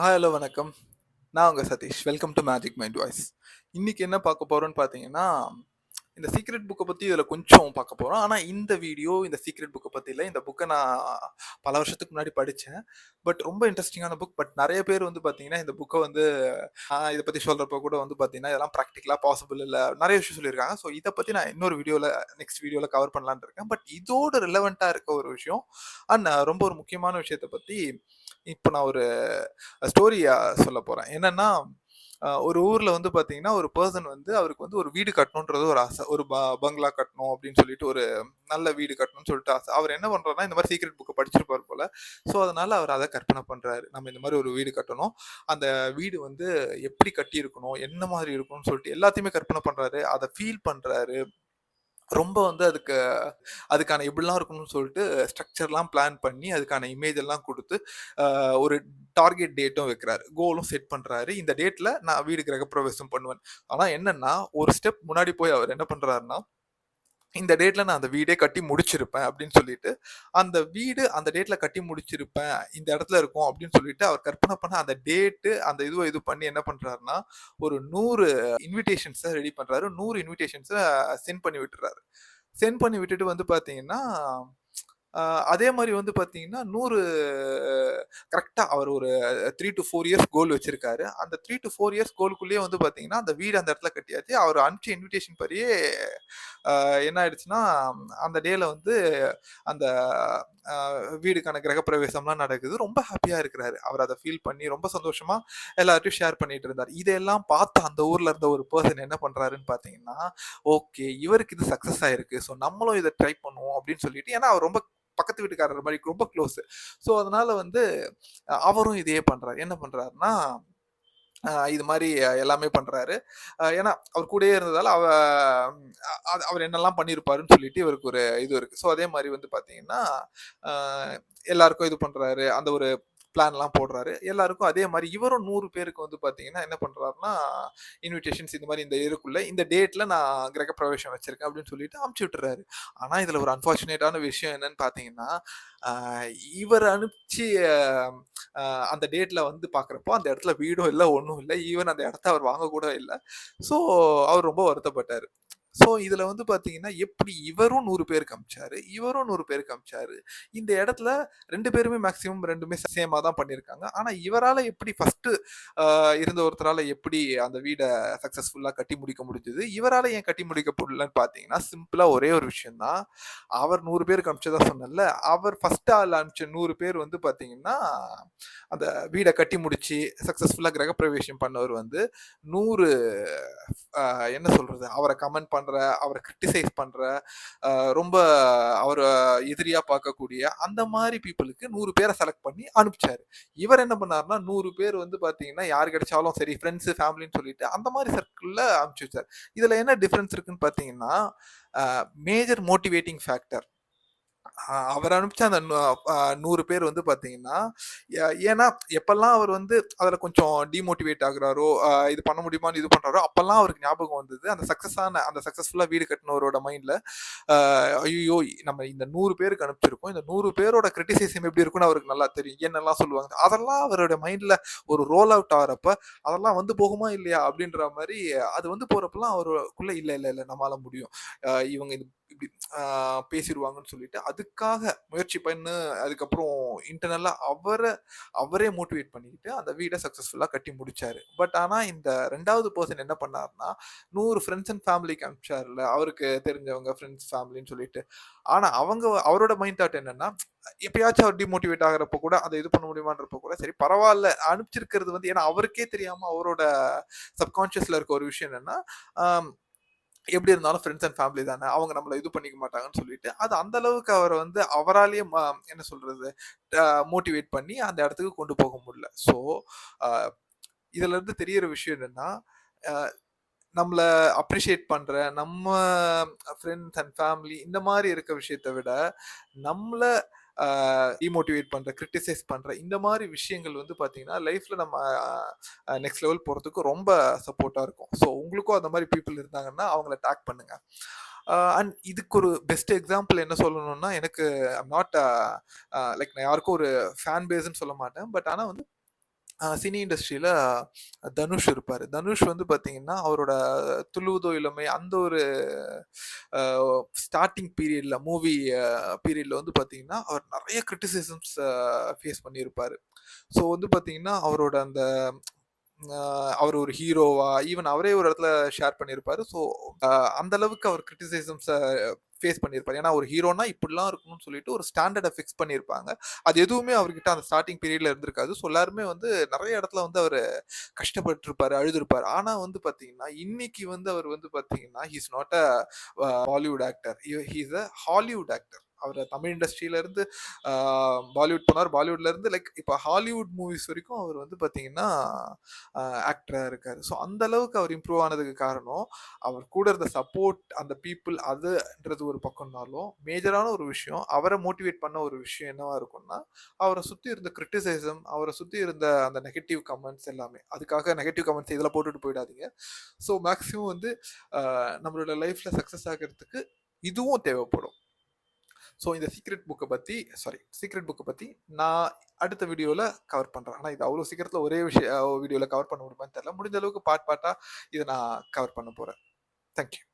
Hello வணக்கம். நான் உங்கள் Satish. Welcome to magic mind voice இன்றைக்கி என்ன பார்க்க போகிறோன்னு பார்த்தீங்கன்னா இந்த சீக்ரெட் புக்கை பற்றி இதில் கொஞ்சம் பார்க்க போகிறோம் ஆனால் இந்த வீடியோ இந்த சீக்ரெட் புக்கை பற்றி இல்லை. இந்த புக்கை நான் பல வருஷத்துக்கு முன்னாடி படித்தேன் பட் ரொம்ப இன்ட்ரெஸ்டிங்கான புக் பட் நிறைய பேர் வந்து பார்த்தீங்கன்னா இந்த புக்கை வந்து இதை பற்றி சொல்கிறப்ப கூட வந்து பார்த்தீங்கன்னா இதெல்லாம் ப்ராக்டிக்கலாக பாசிபிள் இல்லை. நிறைய விஷயம் சொல்லியிருக்காங்க. ஸோ இதை பற்றி நான் இன்னொரு வீடியோவில் நெக்ஸ்ட் வீடியோவில் கவர் பண்ணலான்னு இருக்கேன். பட் இதோட ரிலவெண்ட்டாக இருக்க ஒரு விஷயம் அண்ட் ரொம்ப ஒரு முக்கியமான விஷயத்தை பற்றி இப்போ நான் ஒரு ஸ்டோரியை சொல்ல போகிறேன் என்னென்னா ஒரு ஊர்ல வந்து பாத்தீங்கன்னா ஒரு பர்சன் வந்து அவருக்கு வந்து ஒரு வீடு கட்டணுன்றது ஒரு ஆசை. ஒரு ப- பங்களா கட்டணும் அப்படின்னு சொல்லிட்டு ஒரு நல்ல வீடு கட்டணும்னு சொல்லிட்டு ஆசை. அவர் என்ன பண்றாருன்னா இந்த மாதிரி சீக்ரெட் புக்கை படிச்சிருப்பாரு போல. ஸோ அதனால அவர் அதை கற்பனை பண்றாரு. நம்ம இந்த மாதிரி ஒரு வீடு கட்டணும். அந்த வீடு வந்து எப்படி கட்டி இருக்கணும் என்ன மாதிரி இருக்கணும்னு சொல்லிட்டு எல்லாத்தையுமே கற்பனை பண்றாரு. அதை ஃபீல் பண்றாரு. ரொம்ப வந்து அதுக்கு அதுக்கான இப்படிலாம் இருக்கணும்னு சொல்லிட்டு ஸ்ட்ரக்சர்லாம் பிளான் பண்ணி அதுக்கான இமேஜ் எல்லாம் கொடுத்து ஆஹ் ஒரு டார்கெட் டேட்டும் வைக்கிறாரு. கோலும் செட் பண்றாரு. இந்த டேட்ல நான் வீடு கிரகப்பிரவேசம் பண்ணுவேன். ஆனா என்னன்னா ஒரு ஸ்டெப் முன்னாடி போய் அவர் என்ன பண்றாருன்னா இந்த டேட்ல நான் அந்த வீடே கட்டி முடிச்சிருப்பேன் அப்படின்னு சொல்லிட்டு அந்த வீடு அந்த டேட்ல கட்டி முடிச்சிருப்பேன் இந்த இடத்துல இருக்கும் அப்படின்னு சொல்லிட்டு அவர் கற்பனை பண்ண அந்த டேட்டு அந்த இதுவை இது பண்ணி என்ன பண்றாருன்னா ஒரு நூறு இன்விடேஷன்ஸை ரெடி பண்றாரு. நூறு இன்விடேஷன்ஸை சென்ட் பண்ணி விட்டுறாரு. சென்ட் பண்ணி விட்டுட்டு வந்து பாத்தீங்கன்னா அதே மாதிரி வந்து பார்த்தீங்கன்னா நூறு கரெக்டாக அவர் ஒரு three to four years goal வச்சிருக்காரு. அந்த த்ரீ டு ஃபோர் இயர்ஸ் கோலுக்குள்ளேயே வந்து பார்த்தீங்கன்னா அந்த வீடு அந்த இடத்துல கட்டியாச்சு. அவர் அனுப்பிச்ச இன்விடேஷன் படியே என்ன ஆயிடுச்சுன்னா அந்த டேல வந்து அந்த வீடுக்கான கிரகப்பிரவேசம்லாம் நடக்குது. ரொம்ப ஹாப்பியாக இருக்கிறாரு. அவர் அதை ஃபீல் பண்ணி ரொம்ப சந்தோஷமா எல்லார்ட்டையும் ஷேர் பண்ணிட்டு இருந்தார். இதெல்லாம் பார்த்து அந்த ஊர்ல இருந்த ஒரு பர்சன் என்ன பண்ணுறாருன்னு பார்த்தீங்கன்னா ஓகே இவருக்கு இது சக்ஸஸ் ஆயிருக்கு. ஸோ நம்மளும் இதை ட்ரை பண்ணுவோம் அப்படின்னு சொல்லிட்டு ஏன்னா அவர் ரொம்ப பக்கத்து வீட்டுக்காரர் மாதிரி ரொம்ப க்ளோஸ் ஸோ அதனால வந்து அவரும் இதையே பண்றாரு. என்ன பண்றாருன்னா இது மாதிரி எல்லாமே பண்றாரு. ஏன்னா அவர் கூடயே இருந்ததால அவ அவர் என்னெல்லாம் பண்ணியிருப்பாருன்னு சொல்லிட்டு இவருக்கு ஒரு இது இருக்கு. ஸோ அதே மாதிரி வந்து பாத்தீங்கன்னா எல்லாருக்கும் இது பண்றாரு. அந்த ஒரு பிளான்லாம் போடுறாரு. எல்லாருக்கும் அதே மாதிரி இவரும் நூறு பேருக்கு வந்து பார்த்தீங்கன்னா என்ன பண்ணுறாருன்னா இன்விடேஷன்ஸ் இந்த மாதிரி இந்த இருக்குள்ள இந்த டேட்டில் நான் கிரக பிரவேசம் வச்சிருக்கேன் அப்படின்னு சொல்லிட்டு அமுச்சு விட்டுறாரு. ஆனால் இதில் ஒரு அன்ஃபார்ச்சுனேட்டான விஷயம் என்னன்னு பார்த்தீங்கன்னா இவர் அனுப்பிச்சு அந்த டேட்டில் வந்து பார்க்குறப்போ அந்த இடத்துல வீடும் இல்லை ஒன்றும் இல்லை. ஈவன் அந்த இடத்த அவர் வாங்க கூட இல்லை. ஸோ அவர் ரொம்ப வருத்தப்பட்டார். ஸோ இதில் வந்து பார்த்தீங்கன்னா எப்படி இவரும் நூறு பேருக்கு அமிச்சாரு இவரும் நூறு பேருக்கு அமிச்சாரு இந்த இடத்துல ரெண்டு பேருமே மேக்சிமம் ரெண்டுமே சேமாக தான் பண்ணியிருக்காங்க ஆனால் இவரால் எப்படி ஃபஸ்ட்டு இருந்த ஒருத்தரால் எப்படி அந்த வீடை சக்ஸஸ்ஃபுல்லாக கட்டி முடிக்க முடிஞ்சது இவரால் ஏன் கட்டி முடிக்க முடியலன்னு பார்த்தீங்கன்னா சிம்பிளாக ஒரே ஒரு விஷயந்தான் அவர் நூறு பேருக்கு அனுப்பிச்சதா சொன்னல அவர் ஃபஸ்ட்டு ஆள் அனுப்பிச்ச நூறு பேர் வந்து பார்த்தீங்கன்னா அந்த வீடை கட்டி முடிச்சு சக்ஸஸ்ஃபுல்லாக கிரகப்பிரவேசம் பண்ணவர் வந்து நூறு என்ன சொல்கிறது அவரை கமெண்ட் பண்ற அவரை கிரிட்டிசைஸ் பண்ற ரொம்ப அவரை எதிரியா பார்க்கக்கூடிய அந்த மாதிரி பீப்புளுக்கு நூறு பேரை செலக்ட் பண்ணி அனுப்பிச்சாரு. இவர் என்ன பண்ணாருன்னா நூறு பேர் வந்து பாத்தீங்கன்னா யார் கிடைச்சாலும் சரி ஃப்ரெண்ட்ஸ் ஃபேமிலின்னு சொல்லிட்டு அந்த மாதிரி சர்க்கிள்ல அனுப்பிச்சு வச்சார். இதுல என்ன டிஃபரன்ஸ் இருக்குன்னு பாத்தீங்கன்னா மேஜர் மோட்டிவேட்டிங் ஃபேக்டர் அவர் அனுப்பிச்ச அந்த நூ- நூறு பேர் வந்து பார்த்தீங்கன்னா ஏன்னா எப்பெல்லாம் அவர் வந்து அதில் கொஞ்சம் டிமோட்டிவேட் ஆகுறாரோ இது பண்ண முடியுமான்னு இது பண்ணுறாரோ அப்பெல்லாம் அவருக்கு ஞாபகம் வந்தது. அந்த சக்ஸஸான ஆன அந்த சக்ஸஸ்ஃபுல்லாக வீடு கட்டினவரோட மைண்டில் ஐயோ நம்ம இந்த நூறு பேருக்கு அனுப்பிச்சிருக்கோம். இந்த நூறு பேரோட கிரிட்டிசிசம் எப்படி இருக்குன்னு அவருக்கு நல்லா தெரியும். என்னெல்லாம் சொல்லுவாங்க. அதெல்லாம் அவரோட மைண்டில் ஒரு ரோல் அவுட் ஆகிறப்ப அதெல்லாம் வந்து போகுமா இல்லையா? அப்படின்ற மாதிரி அது வந்து போகிறப்பெல்லாம் அவருக்குள்ளே இல்லை இல்லை இல்லை நம்மளால முடியும். இவங்க இது இப்படி பேசிடுவாங்கன்னு சொல்லிட்டு அதுக்காக முயற்சி பண்ணு அதுக்கப்புறம் இன்டர்னலா அவரை அவரே மோட்டிவேட் பண்ணிக்கிட்டு அந்த வீடை சக்சஸ்ஃபுல்லா கட்டி முடிச்சாரு. பட் ஆனா இந்த ரெண்டாவது பர்சன் என்ன பண்ணாருன்னா நூறு ஃப்ரெண்ட்ஸ் அண்ட் ஃபேமிலிக்கு அனுப்பிச்சாருல அவருக்கு தெரிஞ்சவங்க ஃப்ரெண்ட்ஸ் ஃபேமிலின்னு சொல்லிட்டு. ஆனா அவங்க அவரோட மைண்ட் தாட் என்னன்னா எப்பயாச்சும் அவர் டிமோட்டிவேட் ஆகிறப்ப கூட அதை இது பண்ண முடியுமான்றப்ப கூட சரி பரவாயில்ல அனுப்பிச்சிருக்கிறது வந்து ஏன்னா அவருக்கே தெரியாம அவரோட சப்கான்ஷியஸில் இருக்க ஒரு விஷயம் என்னன்னா எப்படி இருந்தாலும் ஃப்ரெண்ட்ஸ் அண்ட் ஃபேமிலி தானே? அவங்க நம்மள இது பண்ணிக்க மாட்டாங்கன்னு சொல்லிட்டு அது அந்த அளவுக்கு அவரை வந்து அவராலேயே ம- என்ன சொல்றது மோட்டிவேட் பண்ணி அந்த இடத்துக்கு கொண்டு போக முடியல. ஸோ இதுல இருந்து தெரியற விஷயம் என்னன்னா நம்மளை அப்ரிஷியேட் பண்ணுற நம்ம ஃப்ரெண்ட்ஸ் அண்ட் ஃபேமிலி இந்த மாதிரி இருக்க விஷயத்தை விட நம்மளை டிமோட்டிவேட் பண்ற கிரிட்டிசைஸ் பண்ற இந்த மாதிரி விஷயங்கள் வந்து பாத்தீங்கன்னா லைஃப்ல நம்ம நெக்ஸ்ட் லெவல் போறதுக்கு ரொம்ப சப்போர்ட்டா இருக்கும். ஸோ உங்களுக்கும் அந்த மாதிரி பீப்புள் இருந்தாங்கன்னா அவங்கள டேக் பண்ணுங்க. அண்ட் இதுக்கு ஒரு பெஸ்ட் எக்ஸாம்பிள் என்ன சொல்லணும்னா எனக்கு ஐம் நாட் லைக் நான் யாருக்கும் ஒரு ஃபேன் பேஸ்ன்னு சொல்ல மாட்டேன். பட் ஆனால் வந்து சினி இண்டஸ்ட்ரியில தனுஷ் இருப்பாரு. தனுஷ் வந்து பார்த்தீங்கன்னா, அவரோட துள்ளுவதோ இளமை அந்த ஒரு ஸ்டார்டிங் ஸ்டார்ட்டிங் பீரியட்ல மூவி அ பீரியட்ல வந்து பார்த்தீங்கன்னா, அவர் நிறைய கிரிட்டிசிசம்ஸ் ஃபேஸ் பண்ணியிருப்பாரு. ஸோ வந்து பார்த்தீங்கன்னா, அவரோட அந்த அவர் ஒரு ஹீரோவா ஈவன் அவரே ஒரு இடத்துல ஷேர் பண்ணியிருப்பாரு. ஸோ அந்த அளவுக்கு அவர் கிரிட்டிசிசம்ஸை ஃபேஸ் பண்ணியிருப்பாரு. ஏன்னா ஒரு ஹீரோனா இப்படிலாம் இருக்கணும்னு சொல்லிட்டு ஒரு ஸ்டாண்டர்டை ஃபிக்ஸ் பண்ணியிருப்பாங்க. அது எதுவுமே அவர்கிட்ட அந்த ஸ்டார்டிங் பீரியட்ல இருந்திருக்காது. ஸோ எல்லாருமே வந்து நிறைய இடத்துல வந்து அவர் கஷ்டப்பட்டிருப்பார் அழுதுருப்பார் ஆனால் வந்து பார்த்தீங்கன்னா, இன்னைக்கு வந்து அவர் வந்து பார்த்தீங்கன்னா, he's is not a Bollywood actor. He is a Hollywood actor. அவரை தமிழ் இண்டஸ்ட்ரியிலேருந்து பாலிவுட் போனார் பாலிவுட்லேருந்து லைக் இப்போ ஹாலிவுட் மூவிஸ் வரைக்கும் அவர் வந்து பார்த்தீங்கன்னா, ஆக்டராக இருக்கார் ஸோ அந்த அளவுக்கு அவர் இம்ப்ரூவ் ஆனதுக்கு காரணம், அவர் கூட இருந்த சப்போர்ட் அந்த பீப்புள் அதுன்றது ஒரு பக்கம்னாலும், மேஜரான ஒரு விஷயம் அவரை மோட்டிவேட் பண்ண ஒரு விஷயம் என்னவா இருக்கும்னா, அவரை சுற்றி இருந்த கிரிட்டிசிசம், அவரை சுற்றி இருந்த அந்த நெகட்டிவ் கமெண்ட்ஸ் எல்லாமே. அதுக்காக நெகட்டிவ் கமெண்ட்ஸ் இதெல்லாம் போட்டுட்டு போயிடாதீங்க. ஸோ மேக்ஸிமம் வந்து நம்மளோட லைஃப்பில் சக்ஸஸ் ஆகிறதுக்கு இதுவும் தேவைப்படும். ஸோ இந்த சீக்ரெட் புக்கை பற்றி சாரி சீக்ரெட் புக்கை பற்றி நான் அடுத்த வீடியோவில் கவர் பண்ணுறேன் ஆனால் இது அவ்வளோ சீக்கிரத்தில் ஒரே விஷய வீடியோவில் கவர் பண்ண முடியுமான்னு தெரியல. முடிஞ்ச அளவுக்கு பார்ட் பார்ட்டா இதை நான் கவர் பண்ண போகிறேன் தேங்க் யூ.